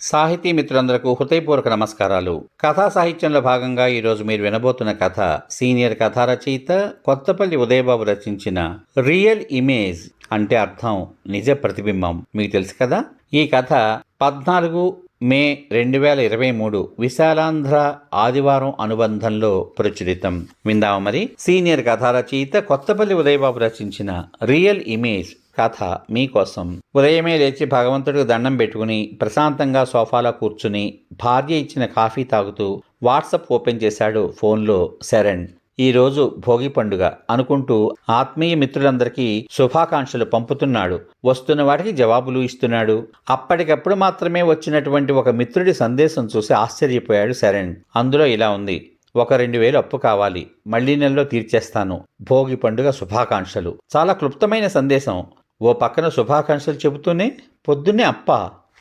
సాహితీ మిత్రులందరకు హృదయపూర్వక నమస్కారాలు. కథా సాహిత్యంలో భాగంగా ఈరోజు మీరు వినబోతున్న కథ సీనియర్ కథా రచయిత కొత్తపల్లి ఉదయబాబు రచించిన రియల్ ఇమేజ్ అంటే అర్థం నిజ ప్రతిబింబం. మీకు తెలుసు కదా? ఈ కథ పద్నాలుగు మే రెండు వేల ఇరవై మూడు విశాలాంధ్ర ఆదివారం అనుబంధంలో ప్రచురితం. విందాము మరి? సీనియర్ కథా రచయిత కొత్తపల్లి ఉదయబాబు రచించిన రియల్ ఇమేజ్ కథ మీకోసం. ఉదయమే లేచి భగవంతుడికి దండం పెట్టుకుని ప్రశాంతంగా సోఫాలో కూర్చుని భార్య ఇచ్చిన కాఫీ తాగుతూ వాట్సప్ ఓపెన్ చేశాడు ఫోన్లో శరణ్. ఈరోజు భోగి పండుగ అనుకుంటూ ఆత్మీయ మిత్రులందరికీ శుభాకాంక్షలు పంపుతున్నాడు. వస్తున్న వాటికి జవాబులు ఇస్తున్నాడు. అప్పటికప్పుడు మాత్రమే వచ్చినటువంటి ఒక మిత్రుడి సందేశం చూసి ఆశ్చర్యపోయాడు శరణ్. అందులో ఇలా ఉంది. ఒక రెండు వేలు అప్పు కావాలి. మళ్ళీ నెలలో తీర్చేస్తాను. భోగి పండుగ శుభాకాంక్షలు. చాలా క్లుప్తమైన సందేశం. ఓ పక్కన శుభాకాంక్షలు చెబుతూనే పొద్దున్నే అప్ప.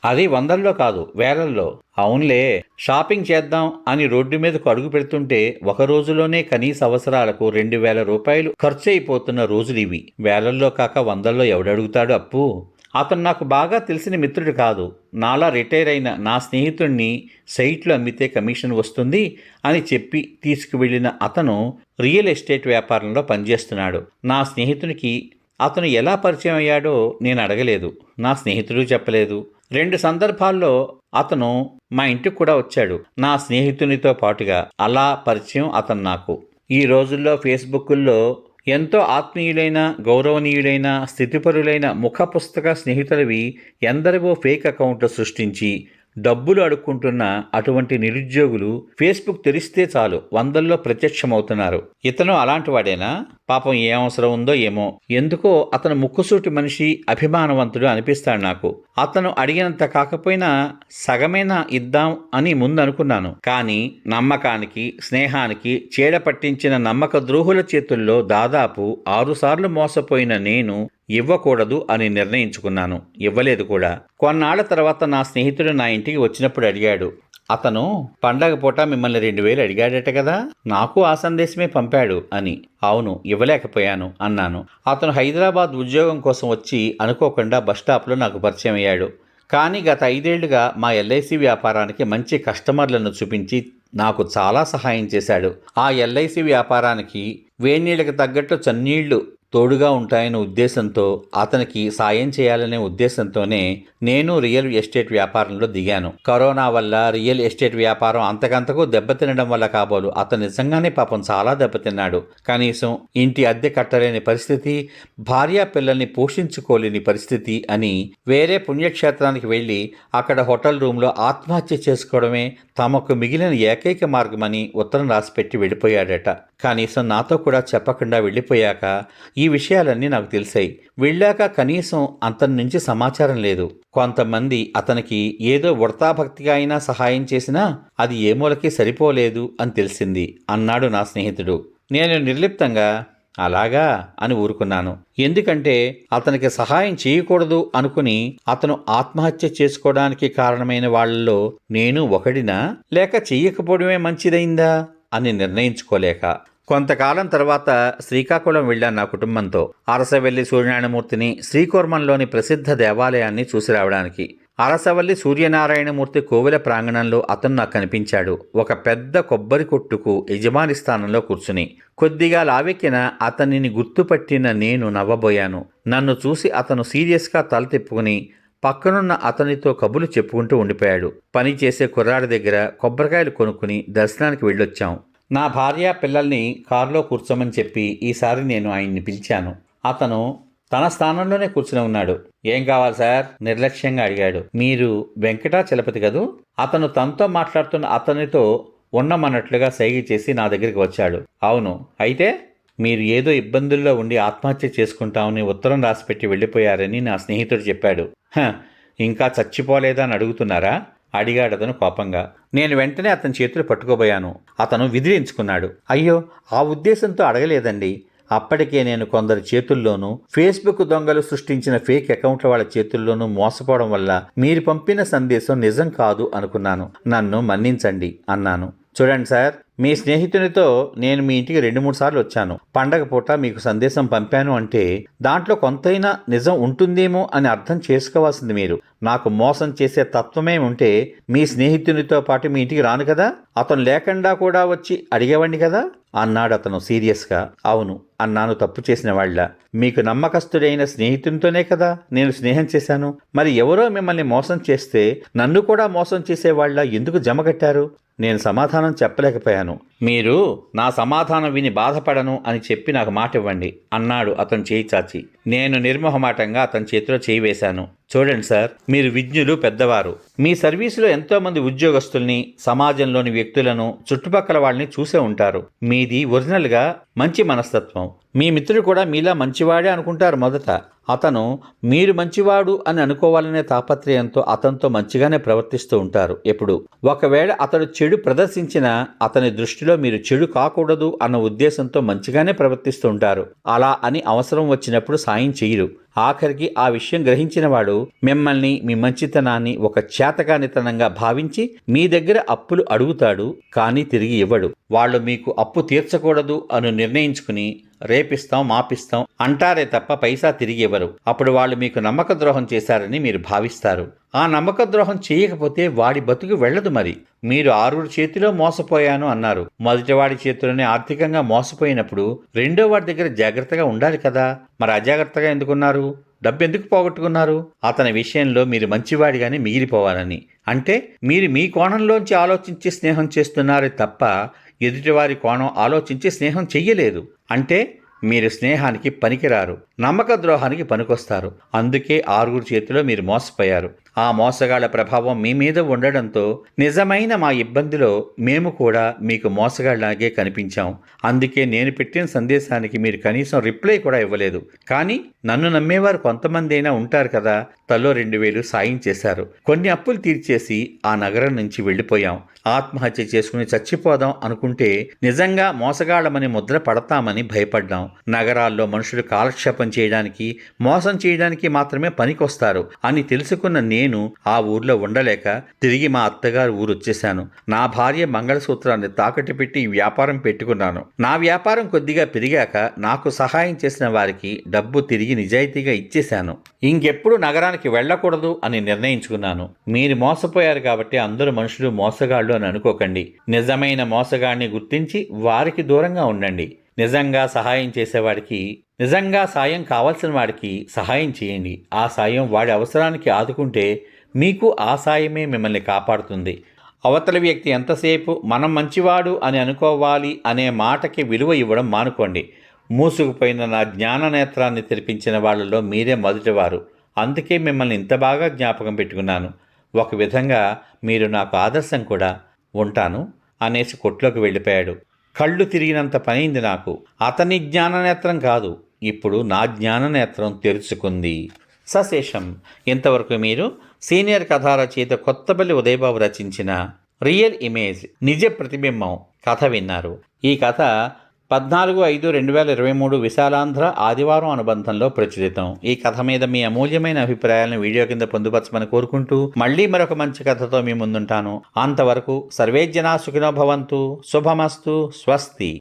అది వందల్లో కాదు వేలల్లో. అవునులే షాపింగ్ చేద్దాం అని రోడ్డు మీదకు అడుగు పెడుతుంటే ఒక రోజులోనే కనీస అవసరాలకు రెండు వేల రూపాయలు ఖర్చు అయిపోతున్న రోజులు ఇవి. వేలల్లో కాక వందల్లో ఎవడడుగుతాడు అప్పు? అతను నాకు బాగా తెలిసిన మిత్రుడు కాదు. నాలా రిటైర్ అయిన నా స్నేహితుడిని సైట్లు అమ్మితే కమిషన్ వస్తుంది అని చెప్పి తీసుకువెళ్ళిన అతను రియల్ ఎస్టేట్ వ్యాపారంలో పనిచేస్తున్నాడు. నా స్నేహితునికి అతను ఎలా పరిచయం అయ్యాడో నేను అడగలేదు. నా స్నేహితుడు చెప్పలేదు. రెండు సందర్భాల్లో అతను మా ఇంటికి కూడా వచ్చాడు. నా స్నేహితునితో పాటుగా అలా పరిచయం అతను నాకు. ఈ రోజుల్లో ఫేస్బుక్లో ఎంతో ఆత్మీయులైన గౌరవనీయులైన స్థితిపరులైన ముఖ పుస్తక స్నేహితులవి ఎందరివో ఫేక్ అకౌంట్లు సృష్టించి డబ్బులు అడుక్కుంటున్న అటువంటి నిరుద్యోగులు ఫేస్బుక్ తెరిస్తే చాలు వందల్లో ప్రత్యక్షమవుతున్నారు. ఇతను అలాంటి వాడేనా? పాపం ఏ అవసరం ఉందో ఏమో. ఎందుకో అతను ముక్కుసూటి మనిషి అభిమానవంతుడు అనిపిస్తాడు నాకు. అతను అడిగినంత కాకపోయినా సగమేనా ఇద్దాం అని ముందు అనుకున్నాను కానీ నమ్మకానికి స్నేహానికి చీడ పట్టించిన నమ్మక ద్రోహుల చేతుల్లో దాదాపు ఆరుసార్లు మోసపోయిన నేను ఇవ్వకూడదు అని నిర్ణయించుకున్నాను. ఇవ్వలేదు కూడా. కొన్నాళ్ళ తర్వాత నా స్నేహితుడు నా ఇంటికి వచ్చినప్పుడు అడిగాడు. అతను పండగ పూట మిమ్మల్ని రెండు వేలు అడిగాడట కదా? నాకు ఆ సందేశమే పంపాడు అని. అవును ఇవ్వలేకపోయాను అన్నాను. అతను హైదరాబాద్ ఉద్యోగం కోసం వచ్చి అనుకోకుండా బస్టాప్లో నాకు పరిచయం అయ్యాడు. కానీ గత ఐదేళ్ళుగా మా ఎల్ఐసి వ్యాపారానికి మంచి కస్టమర్లను చూపించి నాకు చాలా సహాయం చేశాడు. ఆ ఎల్ఐసి వ్యాపారానికి వేణీళ్ళకి తగ్గట్టు చన్నీళ్ళు తోడుగా ఉంటాయనే ఉద్దేశంతో అతనికి సాయం చేయాలనే ఉద్దేశంతోనే నేను రియల్ ఎస్టేట్ వ్యాపారంలో దిగాను. కరోనా వల్ల రియల్ ఎస్టేట్ వ్యాపారం అంతకంతకు దెబ్బతినడం వల్ల కాబోలు అతను నిజంగానే పాపం చాలా దెబ్బతిన్నాడు. కనీసం ఇంటి అద్దె కట్టలేని పరిస్థితి భార్య పిల్లల్ని పోషించుకోలేని పరిస్థితి అని వేరే పుణ్యక్షేత్రానికి వెళ్ళి అక్కడ హోటల్ రూమ్లో ఆత్మహత్య చేసుకోవడమే తమకు మిగిలిన ఏకైక మార్గమని ఉత్తరం రాసిపెట్టి వెళ్ళిపోయాడట. కనీసం నాతో కూడా చెప్పకుండా వెళ్ళిపోయాక ఈ విషయాలన్నీ నాకు తెలిసాయి. వెళ్ళాక కనీసం అతని నుంచి సమాచారం లేదు. కొంతమంది అతనికి ఏదో వృతాభక్తిగా అయినా సహాయం చేసినా అది ఏ మూలకి సరిపోలేదు అని తెలిసింది అన్నాడు నా స్నేహితుడు. నేను నిర్లిప్తంగా అలాగా? అని ఊరుకున్నాను. ఎందుకంటే అతనికి సహాయం చేయకూడదు అనుకుని అతను ఆత్మహత్య చేసుకోవడానికి కారణమైన వాళ్ళలో నేను ఒకడినా? లేక చెయ్యకపోవడమే మంచిదైందా? అని నిర్ణయించుకోలేక. కొంతకాలం తర్వాత శ్రీకాకుళం వెళ్ళాను నా కుటుంబంతో. అరసవెల్లి సూర్యనారాయణమూర్తిని శ్రీకోర్మంలోని ప్రసిద్ధ దేవాలయాన్ని చూసి రావడానికి. అరసవల్లి సూర్యనారాయణమూర్తి కోవెల ప్రాంగణంలో అతను నాకు కనిపించాడు. ఒక పెద్ద కొబ్బరి కొట్టుకు యజమాని స్థానంలో కూర్చుని. కొద్దిగా లావెక్కిన అతనిని గుర్తుపట్టిన నేను నవ్వబోయాను. నన్ను చూసి అతను సీరియస్గా తల తిప్పుకుని పక్కనున్న అతనితో కబులు చెప్పుకుంటూ ఉండిపోయాడు. పని చేసే కుర్రాడి దగ్గర కొబ్బరికాయలు కొనుక్కుని దర్శనానికి వెళ్ళొచ్చాం. నా భార్య పిల్లల్ని కారులో కూర్చోమని చెప్పి ఈసారి నేను ఆయన్ని పిలిచాను. అతను తన స్థానంలోనే కూర్చుని ఉన్నాడు. ఏం కావాలి సార్? నిర్లక్ష్యంగా అడిగాడు. మీరు వెంకటాచలపతి కదూ? అతను తనతో మాట్లాడుతున్న అతనితో ఉండమన్నట్లుగా సైగ చేసి నా దగ్గరికి వచ్చాడు. అవును. అయితే మీరు ఏదో ఇబ్బందుల్లో ఉండి ఆత్మహత్య చేసుకుంటామని ఉత్తరం రాసిపెట్టి వెళ్ళిపోయారని నా స్నేహితుడు చెప్పాడు. ఇంకా చచ్చిపోలేదని అడుగుతున్నారా? అడిగాడు అతను కోపంగా. నేను వెంటనే అతని చేతులు పట్టుకోబోయాను. అతను విదిలించుకున్నాడు. అయ్యో ఆ ఉద్దేశంతో అడగలేదండి. అప్పటికే నేను కొందరి చేతుల్లోనూ ఫేస్బుక్ దొంగలు సృష్టించిన ఫేక్ అకౌంట్ల వాళ్ళ చేతుల్లోనూ మోసపోవడం వల్ల మీరు పంపిన సందేశం నిజం కాదు అనుకున్నాను. నన్ను మన్నించండి అన్నాను. చూడండి సార్ మీ స్నేహితునితో నేను మీ ఇంటికి రెండు మూడు సార్లు వచ్చాను. పండగ పూట మీకు సందేశం పంపాను అంటే దాంట్లో కొంతైనా నిజం ఉంటుందేమో అని అర్థం చేసుకోవాల్సింది మీరు. నాకు మోసం చేసే తత్వమే ఉంటే మీ స్నేహితునితో పాటు మీ ఇంటికి రాను కదా? అతను లేకుండా కూడా వచ్చి అడిగేవాడిని కదా? అన్నాడు అతను సీరియస్గా. అవును అన్నాను తప్పు చేసిన వాళ్ళ. మీకు నమ్మకస్తుడైన స్నేహితునితోనే కదా నేను స్నేహం చేశాను. మరి ఎవరో మిమ్మల్ని మోసం చేస్తే నన్ను కూడా మోసం చేసేవాళ్ళ ఎందుకు జమగట్టారు నేను సమాధానం చెప్పలేకపోయాను. మీరు నా సమాధానం విని బాధపడను అని చెప్పి నాకు మాట ఇవ్వండి అన్నాడు అతను చేయి చాచి. నేను నిర్మోహమాటంగా అతని చేతిలో చేయి వేశాను. చూడండి సార్ మీరు విజ్ఞులు పెద్దవారు. మీ సర్వీసులో ఎంతోమంది ఉద్యోగస్తుల్ని సమాజంలోని వ్యక్తులను చుట్టుపక్కల వాళ్ళని చూసే ఉంటారు. మీది ఒరిజినల్గా మంచి మనస్తత్వం. మీ మిత్రుడు కూడా మీలా మంచివాడే అనుకుంటారు మొదట. అతను మీరు మంచివాడు అని అనుకోవాలనే తాపత్రయంతో అతనితో మంచిగానే ప్రవర్తిస్తూ ఉంటారు. ఎప్పుడు? ఒకవేళ అతడు చెడు ప్రదర్శించినా అతని దృష్టిలో మీరు చెడు కాకూడదు అన్న ఉద్దేశంతో మంచిగానే ప్రవర్తిస్తూ ఉంటారు. అలా అని అవసరం వచ్చినప్పుడు సాయం చేయరు ఆఖరికి ఆ విషయం గ్రహించిన వాడు మిమ్మల్ని మీ మంచితనాన్ని ఒక చేతకానితనంగా భావించి మీ దగ్గర అప్పులు అడుగుతాడు కానీ తిరిగి ఇవ్వడు. వాళ్ళు మీకు అప్పు తీర్చకూడదు అని నిర్ణయించుకుని రేపిస్తాం మాపిస్తాం అంటారే తప్ప పైసా తిరిగి ఇవ్వరు అప్పుడు వాళ్ళు మీకు నమ్మక ద్రోహం చేశారని మీరు భావిస్తారు. ఆ నమ్మక ద్రోహం చేయకపోతే వాడి బతుకు వెళ్ళదు మరి. మీరు ఆరుగురు చేతిలో మోసపోయాను అన్నారు. మొదటివాడి చేతిలోనే ఆర్థికంగా మోసపోయినప్పుడు రెండో వాడి దగ్గర జాగ్రత్తగా ఉండాలి కదా. మరి అజాగ్రత్తగా ఎందుకున్నారు? డబ్బు ఎందుకు పోగొట్టుకున్నారు? అతని విషయంలో మీరు మంచివాడిగానే మిగిలిపోవాలని. అంటే మీరు మీ కోణంలోంచి ఆలోచించి స్నేహం చేస్తున్నారే తప్ప ఎదుటివారి కోణం ఆలోచించి స్నేహం చెయ్యలేదు. అంటే మీరు స్నేహానికి పనికిరారు నమ్మక ద్రోహానికి పనికొస్తారు. అందుకే ఆరుగురు చేతిలో మీరు మోసపోయారు. ఆ మోసగాళ్ళ ప్రభావం మీ మీద ఉండడంతో నిజమైన మా ఇబ్బందిలో మేము కూడా మీకు మోసగాళ్ళాగే కనిపించాం. అందుకే నేను పెట్టిన సందేశానికి మీరు కనీసం రిప్లై కూడా ఇవ్వలేదు. కానీ నన్ను నమ్మేవారు కొంతమంది అయినా ఉంటారు కదా తలో రెండు వేలు సాయం చేశారు. కొన్ని అప్పులు తీర్చేసి ఆ నగరం నుంచి వెళ్ళిపోయాం. ఆత్మహత్య చేసుకుని చచ్చిపోదాం అనుకుంటే నిజంగా మోసగాళ్ళమని ముద్ర పడతామని భయపడ్డాం. నగరాల్లో మనుషులు కాలక్షేపం చేయడానికి మోసం చేయడానికి మాత్రమే పనికొస్తారు అని తెలుసుకున్న నేను ఆ ఊర్లో ఉండలేక తిరిగి మా అత్తగారు ఊరు వచ్చేశాను నా భార్య మంగళసూత్రాన్ని తాకట్టు పెట్టి ఈ వ్యాపారం పెట్టుకున్నాను. నా వ్యాపారం కొద్దిగా పెరిగాక నాకు సహాయం చేసిన వారికి డబ్బు తిరిగి నిజాయితీగా ఇచ్చేశాను. ఇంకెప్పుడు నగరానికి వెళ్ళకూడదు అని నిర్ణయించుకున్నాను. మీరు మోసపోయారు కాబట్టి అందరూ మనుషులు మోసగాళ్ళు అని అనుకోకండి. నిజమైన మోసగాడిని గుర్తించి వారికి దూరంగా ఉండండి. నిజంగా సహాయం చేసేవాడికి నిజంగా సాయం కావాల్సిన వాడికి సహాయం చేయండి. ఆ సాయం వాడి అవసరానికి ఆదుకుంటే మీకు ఆ సాయమే మిమ్మల్ని కాపాడుతుంది. అవతల వ్యక్తి ఎంతసేపు మనం మంచివాడు అని అనుకోవాలి అనే మాటకి విలువ ఇవ్వడం మానుకోండి. మూసుకుపోయిన నా జ్ఞాన నేత్రాన్ని తెరిపించిన వాళ్ళలో మీరే మొదటివారు. అందుకే మిమ్మల్ని ఇంత బాగా జ్ఞాపకం పెట్టుకున్నాను. ఒక విధంగా మీరు నాకు ఆదర్శం కూడా ఉంటాను అనేసి కొట్లోకి వెళ్ళిపోయాడు. కళ్ళు తిరిగినంత పనైంది నాకు. అతని జ్ఞాననేత్రం కాదు. ఇప్పుడు నా జ్ఞాననేత్రం తెరుచుకుంది. సశేషం. ఇంతవరకు మీరు సీనియర్ కథా రచయిత కొత్తపల్లి ఉదయబాబు రచించిన రియల్ ఇమేజ్ నిజ ప్రతిబింబం కథ విన్నారు. ఈ కథ పద్నాలుగు ఐదు రెండు వేల ఇరవై మూడు విశాలాంధ్ర ఆదివారం అనుబంధంలో ప్రచురితం. ఈ కథ మీద మీ అమూల్యమైన అభిప్రాయాలను వీడియో కింద పొందుపరచమని కోరుకుంటూ మళ్ళీ మరొక మంచి కథతో మీ ముందుంటాను. అంతవరకు సర్వేజ్జనా సుఖినో భవంతు. శుభమస్తు. స్వస్తి.